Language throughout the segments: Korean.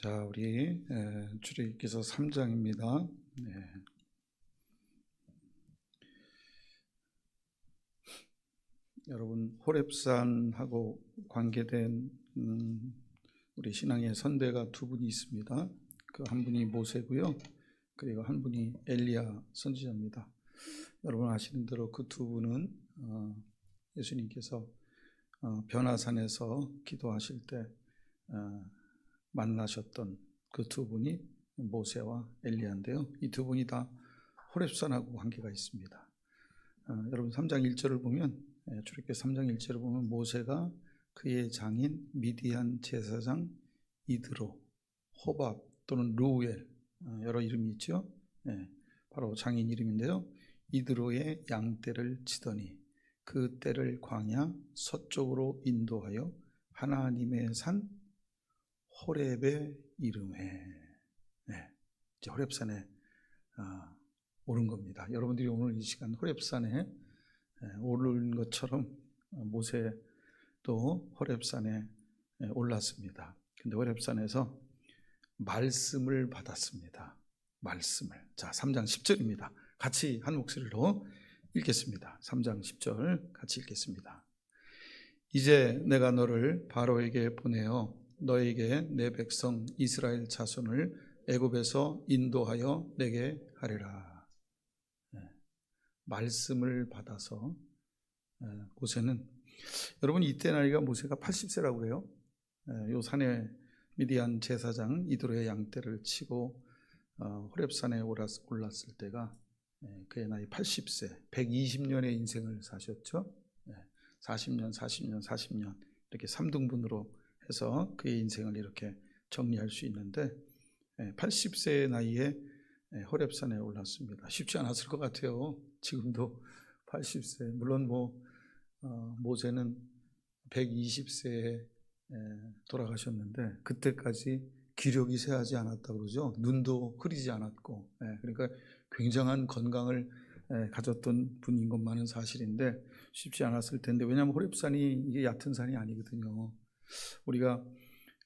자, 우리 출애굽기서 3장입니다. 네. 여러분 호렙산하고 관계된 음, 우리 신앙의 선배가 두 분이 있습니다. 그 한 분이 모세고요. 그리고 한 분이 엘리야 선지자입니다. 여러분 아시는 대로 그 두 분은 어, 예수님께서 어, 변화산에서 기도하실 때 어, 만나셨던 그 두 분이 모세와 엘리야인데요. 이 두 분이 다 호렙산하고 관계가 있습니다. 어, 여러분 3장 1절을 보면 예, 출애굽기 3장 1절을 보면 모세가 그의 장인 미디안 제사장 이드로 호밥 또는 루엘 어, 여러 이름이 있죠. 예, 바로 장인 이름인데요. 이드로의 양떼를 치더니 그 떼를 광야 서쪽으로 인도하여 하나님의 산 호렙의 이름에 네, 이제 호렙산에 아, 오른 겁니다. 여러분들이 오늘 이 시간 호렙산에 예, 오른 것처럼 모세도 호렙산에 예, 올랐습니다. 근데 호렙산에서 말씀을 받았습니다. 말씀을. 자, 3장 10절입니다. 같이 한 목소리로 읽겠습니다. 3장 10절 같이 읽겠습니다. 이제 내가 너를 바로에게 보내어 너에게 내 백성 이스라엘 자손을 애굽에서 인도하여 내게 하리라. 네. 말씀을 받아서 네, 모세는 여러분 이때 나이가 모세가 80세라고 그래요. 네, 요 산에 미디안 제사장 이드로의 양떼를 치고 어, 호렙산에 올랐을 때가 그의 나이 80세, 120년의 인생을 사셨죠. 40년, 40년, 40년 이렇게 3등분으로 해서 그의 인생을 이렇게 정리할 수 있는데 80세의 나이에 호렙산에 올랐습니다. 쉽지 않았을 것 같아요. 지금도 80세. 물론 뭐 어, 모세는 120세에 돌아가셨는데 그때까지 기력이 쇠하지 않았다 그러죠. 눈도 흐리지 않았고 그러니까 굉장한 건강을 가졌던 분인 것만은 사실인데 쉽지 않았을 텐데 왜냐하면 호렙산이 이게 얕은 산이 아니거든요. 우리가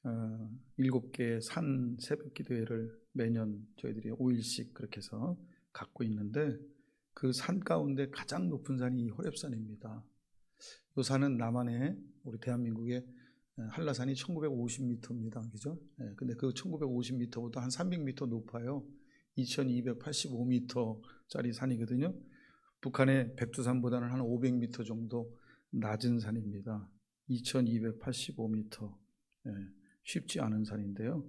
어, 일곱 개산 새벽 기도회를 매년 저희들이 5일씩 그렇게 해서 갖고 있는데 그 산 가운데 가장 높은 산이 호렙산입니다. 이 산은 남한의 우리 대한민국의 한라산이 1950m입니다. 그죠? 예, 근데 그 1950m보다 한 300m 높아요. 2285m짜리 산이거든요. 북한의 백두산보다는 한 500m 정도 낮은 산입니다. 2285m. 예, 쉽지 않은 산인데요.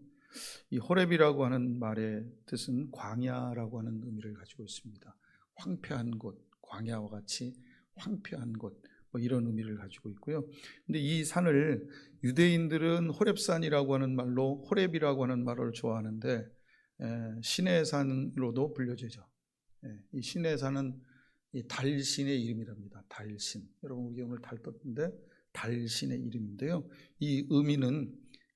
이 호렙이라고 하는 말의 뜻은 광야라고 하는 의미를 가지고 있습니다. 황폐한 곳, 광야와 같이 황폐한 곳, 뭐 이런 의미를 가지고 있고요. 근데 이 산을 유대인들은 호렙산이라고 하는 말로 호렙이라고 하는 말을 좋아하는데 에, 신의 산으로도 불려지죠. 에, 이 신의 산은 이 달신의 이름이랍니다. 달신. 여러분 우리 오늘 달 떴는데 달신의 이름인데요. 이 의미는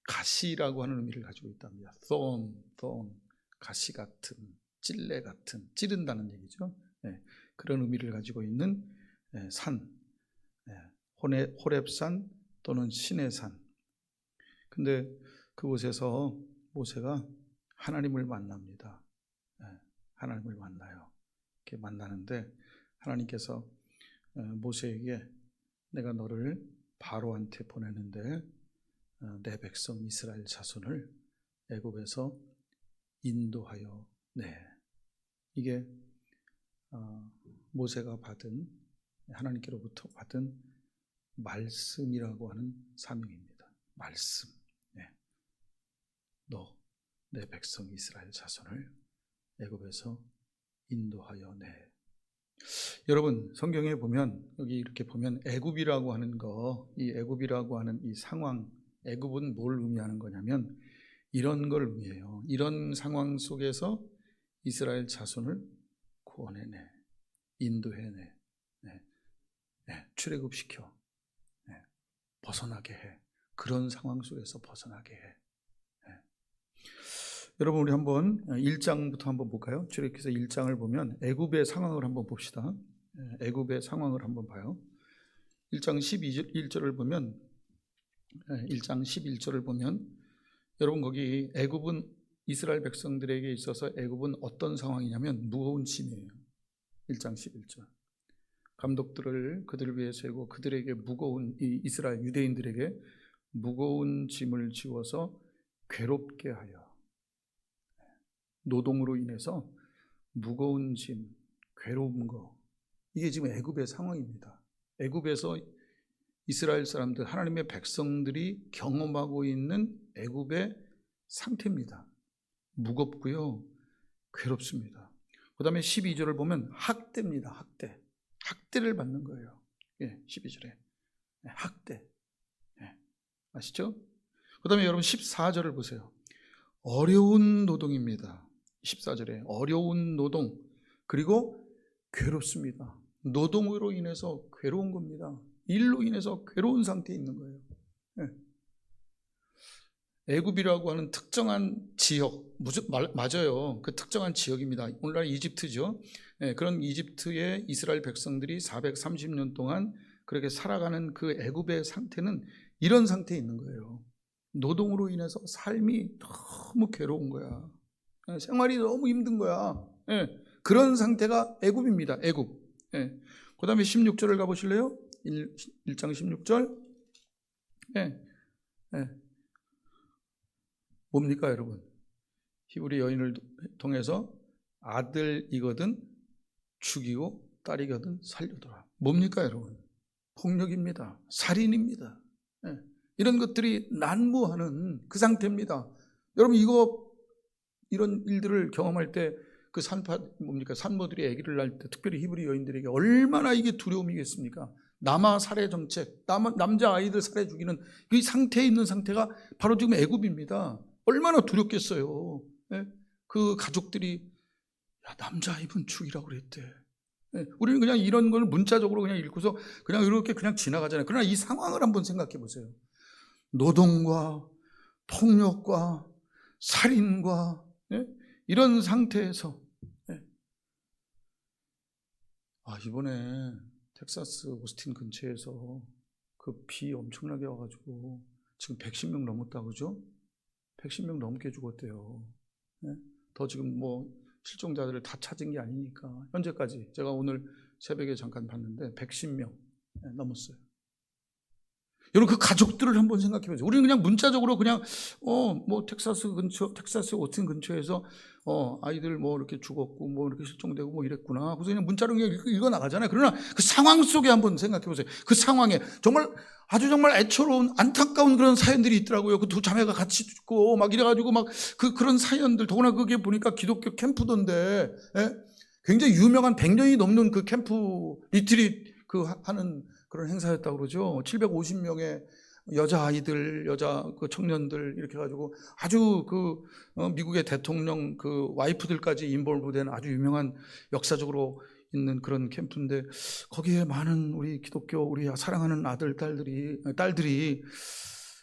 가시라고 하는 의미를 가지고 있답니다. thorn, thorn, 가시 같은, 찔레 같은, 찌른다는 얘기죠. 예, 그런 의미를 가지고 있는 예, 산, 예, 호레, 호렙산 또는 신의 산. 근데 그곳에서 모세가 하나님을 만납니다. 예, 하나님을 만나요. 이렇게 만나는데 하나님께서 어, 모세에게 내가 너를 바로한테 보내는데 어, 내 백성 이스라엘 자손을 애굽에서 인도하여 내 이게 어, 모세가 받은 하나님께로부터 받은 말씀이라고 하는 사명입니다. 말씀. 네. 너 내 백성 이스라엘 자손을 애굽에서 인도하여 내 여러분 성경에 보면 여기 이렇게 보면 애굽이라고 하는 거, 이 애굽이라고 하는 이 상황, 애굽은 뭘 의미하는 거냐면 이런 걸 의미해요. 이런 상황 속에서 이스라엘 자손을 구원해내, 인도해내, 네. 네. 출애굽시켜, 네. 벗어나게 해. 그런 상황 속에서 벗어나게 해. 여러분 우리 한번 1장부터 한번 볼까요? 출애굽기서 1장을 보면 애굽의 상황을 한번 봅시다. 예, 애굽의 상황을 한번 봐요. 1장 12절 1절을 보면 1장 예, 11절을 보면 여러분 거기 애굽은 이스라엘 백성들에게 있어서 애굽은 어떤 상황이냐면 무거운 짐이에요. 1장 11절. 감독들을 그들을 위해 세고 그들에게 무거운 이 이스라엘 유대인들에게 무거운 짐을 지워서 괴롭게 하여 노동으로 인해서 무거운 짐, 괴로운 거 이게 지금 애굽의 상황입니다. 애굽에서 이스라엘 사람들 하나님의 백성들이 경험하고 있는 애굽의 상태입니다. 무겁고요. 괴롭습니다. 그 다음에 12절을 보면 학대입니다. 학대. 학대를 받는 거예요. 예, 12절에. 학대. 예, 아시죠? 그 다음에 여러분 14절을 보세요. 어려운 노동입니다. 14절에 어려운 노동 그리고 괴롭습니다. 노동으로 인해서 괴로운 겁니다. 일로 인해서 괴로운 상태에 있는 거예요. 예. 애굽이라고 하는 특정한 지역 맞아요. 그 특정한 지역입니다. 오늘날 이집트죠. 예, 그런 이집트의 이스라엘 백성들이 430년 동안 그렇게 살아가는 그 애굽의 상태는 이런 상태에 있는 거예요. 노동으로 인해서 삶이 너무 괴로운 거야. 예, 생활이 너무 힘든 거야. 예, 그런 상태가 애굽입니다. 애굽. 예. 그 다음에 16절을 가 보실래요? 1, 1장 16절. 예. 예. 뭡니까, 여러분? 히브리 여인을 통해서 아들이거든 죽이고 딸이거든 살려둬라. 뭡니까, 여러분? 폭력입니다. 살인입니다. 예. 이런 것들이 난무하는 그 상태입니다. 여러분, 이거, 이런 일들을 경험할 때 그 산파, 뭡니까, 산모들이 아기를 낳을 때 특별히 히브리 여인들에게 얼마나 이게 두려움이겠습니까? 남아 살해 정책, 남, 남자 아이들 살해 죽이는 이 상태에 있는 상태가 바로 지금 애굽입니다. 얼마나 두렵겠어요. 예? 그 가족들이 야, 남자 아이분 죽이라고 그랬대. 예? 우리는 그냥 이런 걸 문자적으로 그냥 읽고서 그냥 이렇게 그냥 지나가잖아요. 그러나 이 상황을 한번 생각해 보세요. 노동과 폭력과 살인과 예? 이런 상태에서 예? 아 이번에 텍사스 오스틴 근처에서 그 비 엄청나게 와가지고 지금 110명 넘었다고 그죠? 110명 넘게 죽었대요. 네? 더 지금 뭐 실종자들을 다 찾은 게 아니니까 현재까지 제가 오늘 새벽에 잠깐 봤는데 110명 넘었어요. 여러분 그 가족들을 한번 생각해 보세요. 우리는 그냥 문자적으로 그냥 어 뭐 텍사스 근처 텍사스 오틴 근처에서 어 아이들 뭐 이렇게 죽었고 뭐 이렇게 실종되고 뭐 이랬구나. 그래서 그냥 문자로 그냥 읽어 나가잖아요. 그러나 그 상황 속에 한번 생각해 보세요. 그 상황에 정말 아주 정말 애처로운 안타까운 그런 사연들이 있더라고요. 그 두 자매가 같이 죽고 막 이래가지고 막 그 그런 사연들 더구나 그게 보니까 기독교 캠프던데 예? 굉장히 유명한 100년이 넘는 그 캠프 리트릿 그 하는 그런 행사였다고 그러죠. 750명의 여자 아이들, 여자 그 청년들 이렇게 가지고 아주 그 어, 미국의 대통령 그 와이프들까지 인볼브된 아주 유명한 역사적으로 있는 그런 캠프인데 거기에 많은 우리 기독교 우리 사랑하는 아들 딸들이 딸들이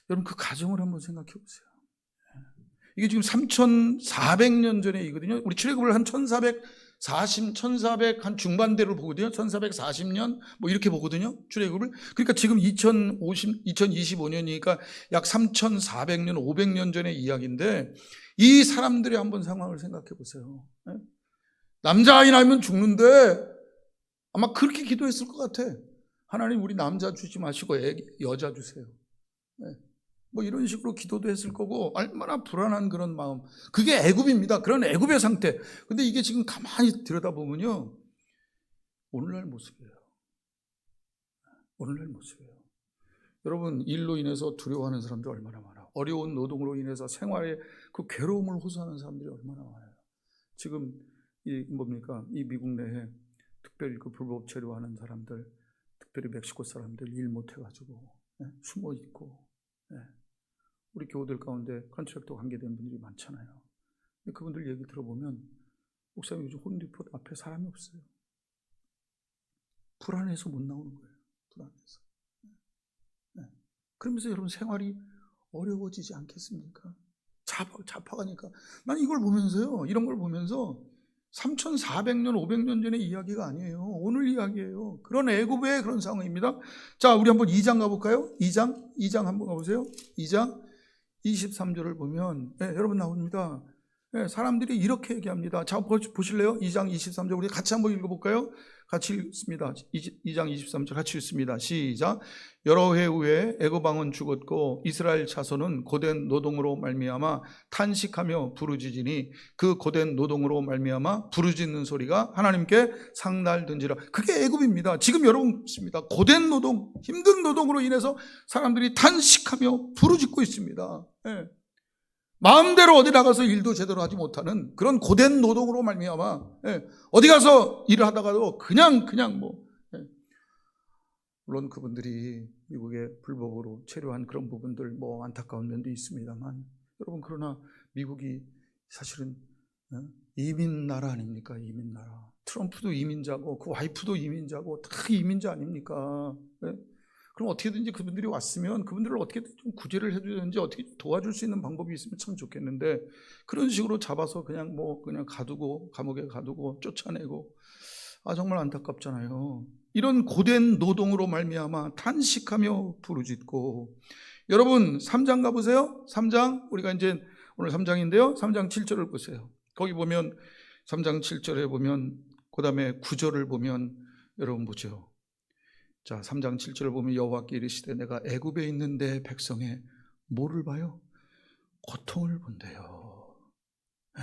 여러분 그 가정을 한번 생각해 보세요. 이게 지금 3,400년 전에 이거든요. 우리 출애굽을 한 1,400 40, 1400 한 중반대로 보거든요. 1440년 뭐 이렇게 보거든요. 출애굽을. 그러니까 지금 2050 2025년이니까 약 3400년 500년 전의 이야기인데 이 사람들의 한번 상황을 생각해 보세요. 네? 남자아이 낳으면 죽는데 아마 그렇게 기도했을 것 같아. 하나님 우리 남자 주지 마시고 애, 여자 주세요. 네. 뭐 이런 식으로 기도도 했을 거고 얼마나 불안한 그런 마음. 그게 애굽입니다. 그런 애굽의 상태. 근데 이게 지금 가만히 들여다보면요. 오늘날 모습이에요. 오늘날 모습이에요. 여러분 일로 인해서 두려워하는 사람들 얼마나 많아. 어려운 노동으로 인해서 생활에 그 괴로움을 호소하는 사람들이 얼마나 많아요. 지금 이 뭡니까? 이 미국 내에 특별히 그 불법 체류하는 사람들, 특별히 멕시코 사람들 일 못해가지고 네? 숨어 있고 네? 우리 교우들 가운데 컨트랙터 관계된 분들이 많잖아요. 그분들 얘기 들어보면 목사님 요즘 홈디포 앞에 사람이 없어요. 불안해서 못 나오는 거예요. 불안해서. 네. 그러면서 여러분 생활이 어려워지지 않겠습니까? 잡아, 잡아가니까. 난 이걸 보면서요. 이런 걸 보면서 3,400년, 500년 전의 이야기가 아니에요. 오늘 이야기예요. 그런 애굽의 그런 상황입니다. 자, 우리 한번 2장 가볼까요? 2장? 2장 한번 가보세요. 2장 23절을 보면 예, 여러분 나옵니다. 예, 사람들이 이렇게 얘기합니다. 자 보- 보실래요? 2장 23절 우리 같이 한번 읽어볼까요? 같이 읽습니다. 2장 23절 같이 읽습니다. 시작. 여러 해 후에 왕은 죽었고 이스라엘 자손은 고된 노동으로 말미암아 탄식하며 부르짖으니 그 고된 노동으로 말미암아 부르짖는 소리가 하나님께 상달든지라. 그게 애굽입니다. 지금 여러분 있습니다. 고된 노동, 힘든 노동으로 인해서 사람들이 탄식하며 부르짖고 있습니다. 예. 마음대로 어디 나가서 일도 제대로 하지 못하는 그런 고된 노동으로 말미암아 예, 어디 가서 일을 하다가도 그냥 그냥 뭐 예. 물론 그분들이 미국에 불법으로 체류한 그런 부분들 뭐 안타까운 면도 있습니다만 여러분 그러나 미국이 사실은 어, 이민 나라 아닙니까 이민 나라 트럼프도 이민자고 그 와이프도 이민자고 다 이민자 아닙니까 예? 그럼 어떻게든지 그분들이 왔으면 그분들을 어떻게 좀 구제를 해주든지 어떻게 도와줄 수 있는 방법이 있으면 참 좋겠는데 그런 식으로 잡아서 그냥 뭐 그냥 가두고 감옥에 가두고 쫓아내고 아 정말 안타깝잖아요. 이런 고된 노동으로 말미암아 탄식하며 부르짖고 여러분 3장 가보세요. 3장 우리가 이제 오늘 3장인데요. 3장 7절을 보세요. 거기 보면 3장 7절에 보면 그 다음에 9절을 보면 여러분 보죠. 자, 3장 7절을 보면 여호와께 이르시되 내가 애굽에 있는 내 백성의 뭐를 봐요? 고통을 본대요. 예.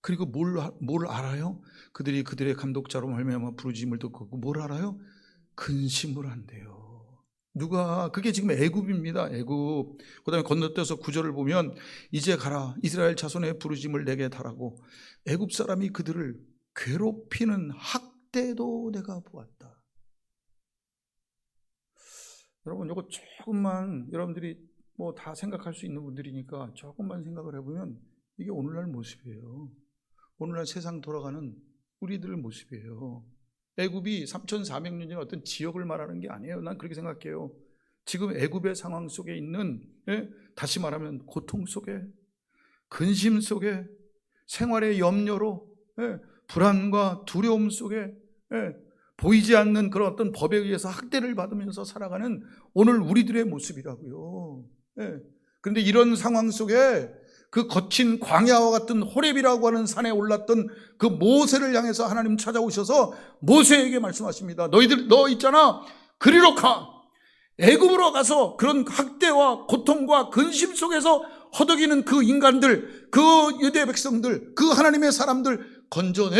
그리고 뭘, 아- 뭘 알아요? 그들이 그들의 감독자로 말미암아 부르짐을 듣고 뭘 알아요? 근심을 한대요. 누가 그게 지금 애굽입니다. 애굽. 그다음에 건너뛰어서 구절을 보면 이제 가라 이스라엘 자손의 부르짐을 내게 달하고 애굽 사람이 그들을 괴롭히는 학대도 내가 보았다. 여러분 이거 조금만 여러분들이 뭐 다 생각할 수 있는 분들이니까 조금만 생각을 해보면 이게 오늘날 모습이에요. 오늘날 세상 돌아가는 우리들의 모습이에요. 애굽이 3,400년 전 어떤 지역을 말하는 게 아니에요. 난 그렇게 생각해요. 지금 애굽의 상황 속에 있는 예? 다시 말하면 고통 속에 근심 속에 생활의 염려로 예? 불안과 두려움 속에 예? 보이지 않는 그런 어떤 법에 의해서 학대를 받으면서 살아가는 오늘 우리들의 모습이라고요. 예. 그런데 이런 상황 속에 그 거친 광야와 같은 호렙이라고 하는 산에 올랐던 그 모세를 향해서 하나님 찾아오셔서 모세에게 말씀하십니다. 너희들 너 있잖아. 그리로 가. 애굽으로 가서 그런 학대와 고통과 근심 속에서 허덕이는 그 인간들, 그 유대 백성들, 그 하나님의 사람들 건져내.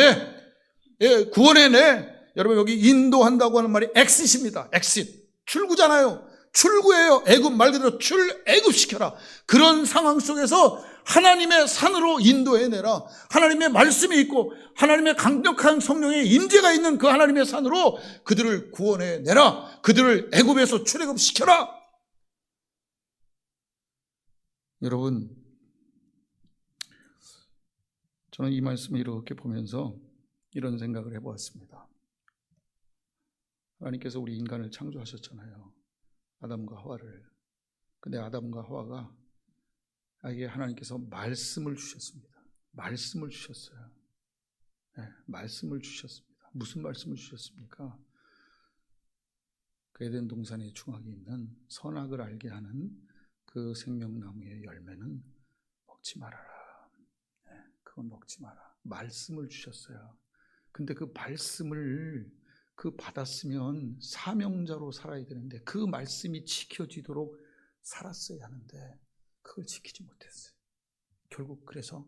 예, 구원해내. 여러분 여기 인도한다고 하는 말이 엑싯입니다. 엑싯. 출구잖아요. 출구예요. 애굽 말 그대로 출 애굽 시켜라. 그런 상황 속에서 하나님의 산으로 인도해 내라. 하나님의 말씀이 있고 하나님의 강력한 성령의 임재가 있는 그 하나님의 산으로 그들을 구원해 내라. 그들을 애굽에서 출애굽 시켜라. 여러분 저는 이 말씀을 이렇게 보면서 이런 생각을 해보았습니다. 하나님께서 우리 인간을 창조하셨잖아요. 아담과 하와를. 근데 아담과 하와가 아에게 하나님께서 말씀을 주셨습니다. 말씀을 주셨어요. 네, 말씀을 주셨습니다. 무슨 말씀을 주셨습니까? 그 에덴 동산의 중앙에 있는 선악을 알게 하는 그 생명나무의 열매는 먹지 말아라. 네, 그건 먹지 마라. 말씀을 주셨어요. 근데 그 말씀을 그 받았으면 사명자로 살아야 되는데 그 말씀이 지켜지도록 살았어야 하는데 그걸 지키지 못했어요. 결국 그래서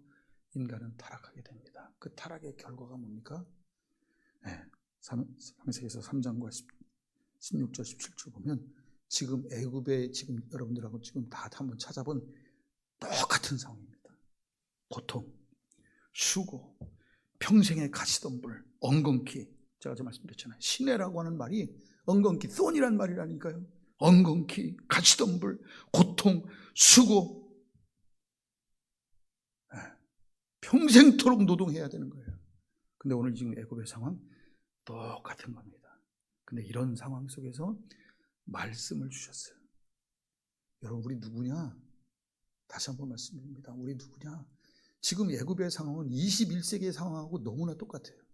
인간은 타락하게 됩니다. 그 타락의 결과가 뭡니까? 네, 상세에서 3장과 16절 17절 보면 지금 애굽에 지금 여러분들하고 지금 다 한번 찾아본 똑같은 상황입니다. 고통, 수고, 평생에 가시던 불, 엉겅퀴 제가 저 말씀드렸잖아요. 신뢰라고 하는 말이 엉겅퀴, 쏜이란 말이라니까요. 엉겅퀴, 가시덤불, 고통, 수고. 네. 평생토록 노동해야 되는 거예요. 근데 오늘 지금 애굽의 상황 똑같은 겁니다. 근데 이런 상황 속에서 말씀을 주셨어요. 여러분 우리 누구냐? 다시 한번 말씀드립니다. 우리 누구냐? 지금 애굽의 상황은 21세기의 상황하고 너무나 똑같아요.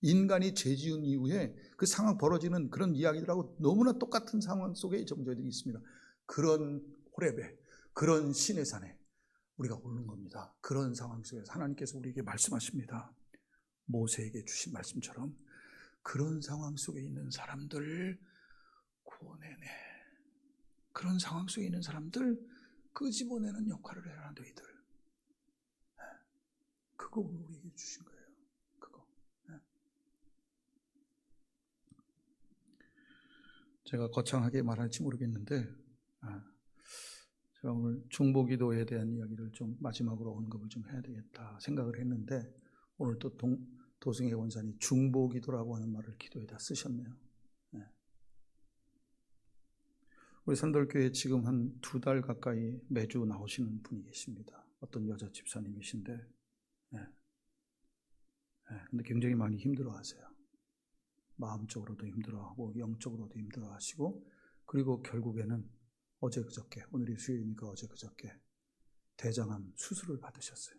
인간이 죄 지은 이후에 그 상황 벌어지는 그런 이야기들하고 너무나 똑같은 상황 속에 정저들이 있습니다. 그런 호랩에 그런 신의 산에 우리가 오른 겁니다. 그런 상황 속에서 하나님께서 우리에게 말씀하십니다. 모세에게 주신 말씀처럼 그런 상황 속에 있는 사람들 구원해내. 그런 상황 속에 있는 사람들 끄집어내는 역할을 해라 너희들. 네. 그거 우리에게 주신 거예요. 그거. 네. 제가 거창하게 말할지 모르겠는데 아, 제가 오늘 중보기도에 대한 이야기를 좀 마지막으로 언급을 좀 해야 되겠다 생각을 했는데 오늘 또 동, 도승의 원산이 중보기도라고 하는 말을 기도에다 쓰셨네요. 네. 우리 산돌교회 지금 한 두 달 가까이 매주 나오시는 분이 계십니다. 어떤 여자 집사님이신데, 네. 네. 근데 굉장히 많이 힘들어하세요. 마음적으로도 힘들어하고 영적으로도 힘들어하시고 그리고 결국에는 어제 그저께 오늘이 수요일이니까 어제 그저께 대장암 수술을 받으셨어요.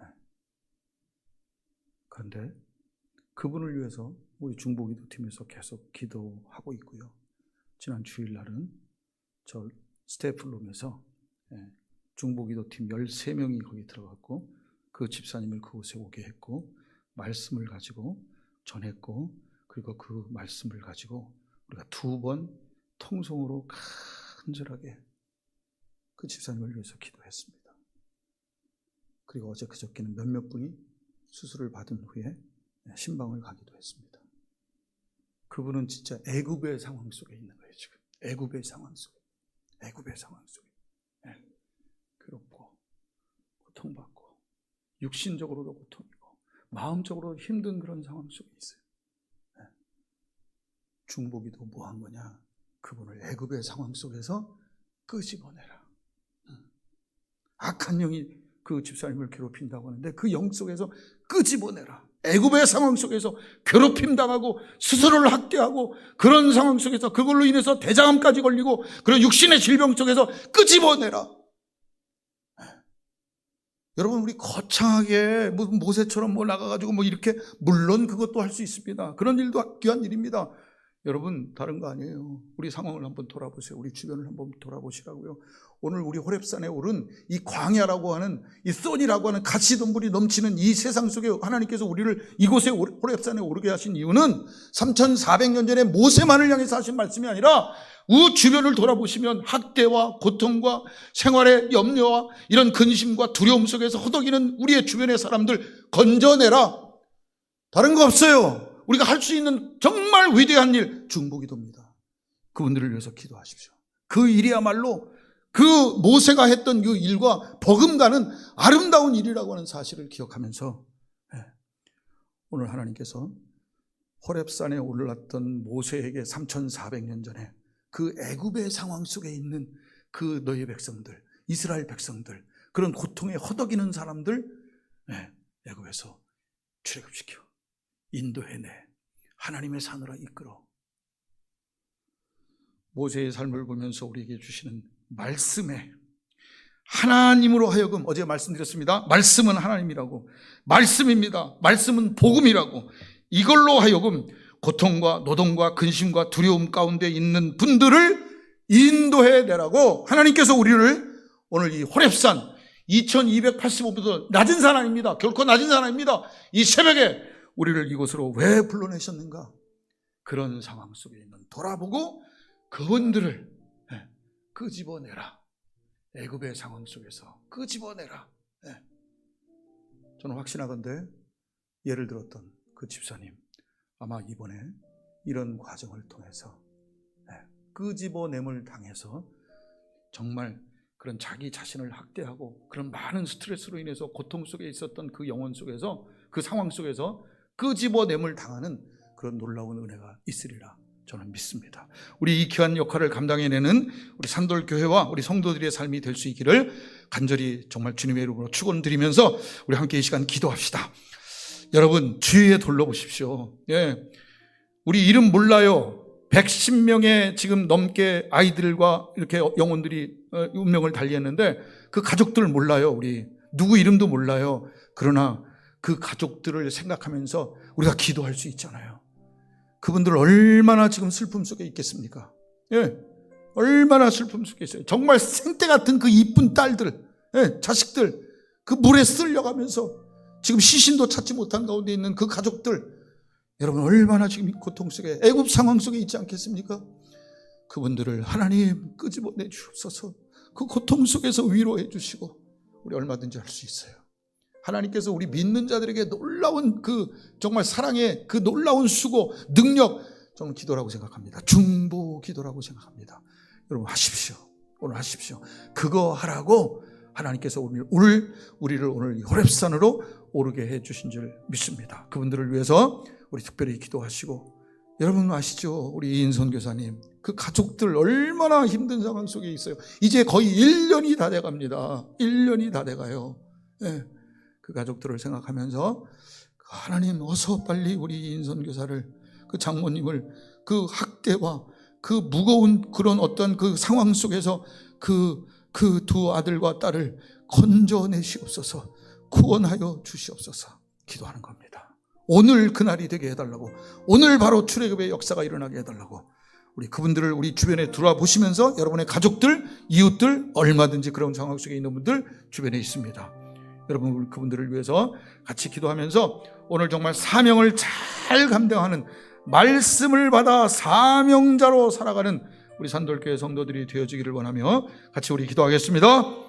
네. 그런데 그분을 위해서 우리 중보기도 팀에서 계속 기도하고 있고요. 지난 주일날은 저 스태프룸에서 예, 중보기도 팀 13명이 거기 들어갔고 그 집사님을 그곳에 오게 했고 말씀을 가지고 전했고 그리고 그 말씀을 가지고 우리가 두 번 통성으로 간절하게 그 집사님을 위해서 기도했습니다. 그리고 어제 그저께는 몇몇 분이 수술을 받은 후에 신방을 가기도 했습니다. 그분은 진짜 애굽의 상황 속에 있는 거예요, 지금. 애굽의 상황 속에. 애굽의 상황 속에. 네. 괴롭고 고통받고 육신적으로도 고통이고 마음적으로도 힘든 그런 상황 속에 있어요. 네. 중보기도 뭐한 거냐? 그분을 애굽의 상황 속에서 끄집어내라. 음. 악한 영이 그 집사님을 괴롭힌다고 하는데 그 영 속에서 끄집어내라. 애굽의 상황 속에서 괴롭힘 당하고 스스로를 학대하고 그런 상황 속에서 그걸로 인해서 대장암까지 걸리고 그런 육신의 질병 속에서 끄집어내라. 여러분 우리 거창하게 무슨 모세처럼 뭐 나가가지고 뭐 이렇게 물론 그것도 할 수 있습니다. 그런 일도 귀한 일입니다. 여러분 다른 거 아니에요. 우리 상황을 한번 돌아보세요. 우리 주변을 한번 돌아보시라고요. 오늘 우리 호랩산에 오른 이 광야라고 하는 이 쏜이라고 하는 가시덤불이 넘치는 이 세상 속에 하나님께서 우리를 이곳에 호랩산에 오르게 하신 이유는 3,400년 전에 모세만을 향해서 하신 말씀이 아니라 우 주변을 돌아보시면 학대와 고통과 생활의 염려와 이런 근심과 두려움 속에서 허덕이는 우리의 주변의 사람들 건져내라. 다른 거 없어요. 우리가 할 수 있는 정말 위대한 일 중보기도입니다. 그분들을 위해서 기도하십시오. 그 일이야말로 그 모세가 했던 그 일과 버금가는 아름다운 일이라고 하는 사실을 기억하면서 예, 오늘 하나님께서 호렙산에 올랐던 모세에게 3,400년 전에 그 애굽의 상황 속에 있는 그 너희 백성들, 이스라엘 백성들, 그런 고통에 허덕이는 사람들 예, 애굽에서 출애굽시켜 인도해내 하나님의 산으로 이끌어 모세의 삶을 보면서 우리에게 주시는 말씀에 하나님으로 하여금 어제 말씀드렸습니다. 말씀은 하나님이라고 말씀입니다. 말씀은 복음이라고 이걸로 하여금 고통과 노동과 근심과 두려움 가운데 있는 분들을 인도해 내라고 하나님께서 우리를 오늘 이 호랩산 2285m 낮은 산 아닙니다. 결코 낮은 산 아닙니다. 이 새벽에 우리를 이곳으로 왜 불러내셨는가? 그런 상황 속에 있는 돌아보고 그분들을 예, 끄집어내라. 애굽의 상황 속에서 끄집어내라. 예. 저는 확신하건대 예를 들었던 그 집사님 아마 이번에 이런 과정을 통해서 예, 끄집어냄을 당해서 정말 그런 자기 자신을 학대하고 그런 많은 스트레스로 인해서 고통 속에 있었던 그 영혼 속에서 그 상황 속에서 끄집어냄을 당하는 그런 놀라운 은혜가 있으리라 저는 믿습니다. 우리 이 귀한 역할을 감당해내는 우리 산돌 교회와 우리 성도들의 삶이 될 수 있기를 간절히 정말 주님의 이름으로 축원드리면서 우리 함께 이 시간 기도합시다. 여러분 주위에 둘러보십시오. 예. 우리 이름 몰라요. 110명의 지금 넘게 아이들과 이렇게 영혼들이 어, 운명을 달리했는데 그 가족들 몰라요. 우리 누구 이름도 몰라요. 그러나 그 가족들을 생각하면서 우리가 기도할 수 있잖아요. 그분들 얼마나 지금 슬픔 속에 있겠습니까? 예. 얼마나 슬픔 속에 있어요. 정말 생떼 같은 그 이쁜 딸들, 예, 자식들, 그 물에 쓸려가면서 지금 시신도 찾지 못한 가운데 있는 그 가족들, 여러분 얼마나 지금 고통 속에 애굽 상황 속에 있지 않겠습니까? 그분들을 하나님 끄집어내 주옵소서. 그 고통 속에서 위로해 주시고 우리 얼마든지 할 수 있어요. 하나님께서 우리 믿는 자들에게 놀라운 그 정말 사랑의 그 놀라운 수고, 능력 저는 기도라고 생각합니다. 중보 기도라고 생각합니다. 여러분 하십시오. 오늘 하십시오. 그거 하라고 하나님께서 오늘 오늘 우리를 오늘 호렙산으로 오르게 해 주신 줄 믿습니다. 그분들을 위해서 우리 특별히 기도하시고 여러분 아시죠? 우리 이인선 교사님 그 가족들 얼마나 힘든 상황 속에 있어요. 이제 거의 1년이 다 돼 갑니다. 1년이 다 돼 가요. 예. 그 가족들을 생각하면서 하나님 어서 빨리 우리 이인선 교사를 그 장모님을 그 학대와 그 무거운 그런 어떤 그 상황 속에서 그 그 두 아들과 딸을 건져내시옵소서 구원하여 주시옵소서 기도하는 겁니다. 오늘 그날이 되게 해달라고 오늘 바로 출애굽의 역사가 일어나게 해달라고 우리 그분들을 우리 주변에 돌아보시면서 여러분의 가족들, 이웃들 얼마든지 그런 상황 속에 있는 분들 주변에 있습니다. 여러분 그분들을 위해서 같이 기도하면서 오늘 정말 사명을 잘 감당하는 말씀을 받아 사명자로 살아가는 우리 산돌교회 성도들이 되어지기를 원하며 같이 우리 기도하겠습니다.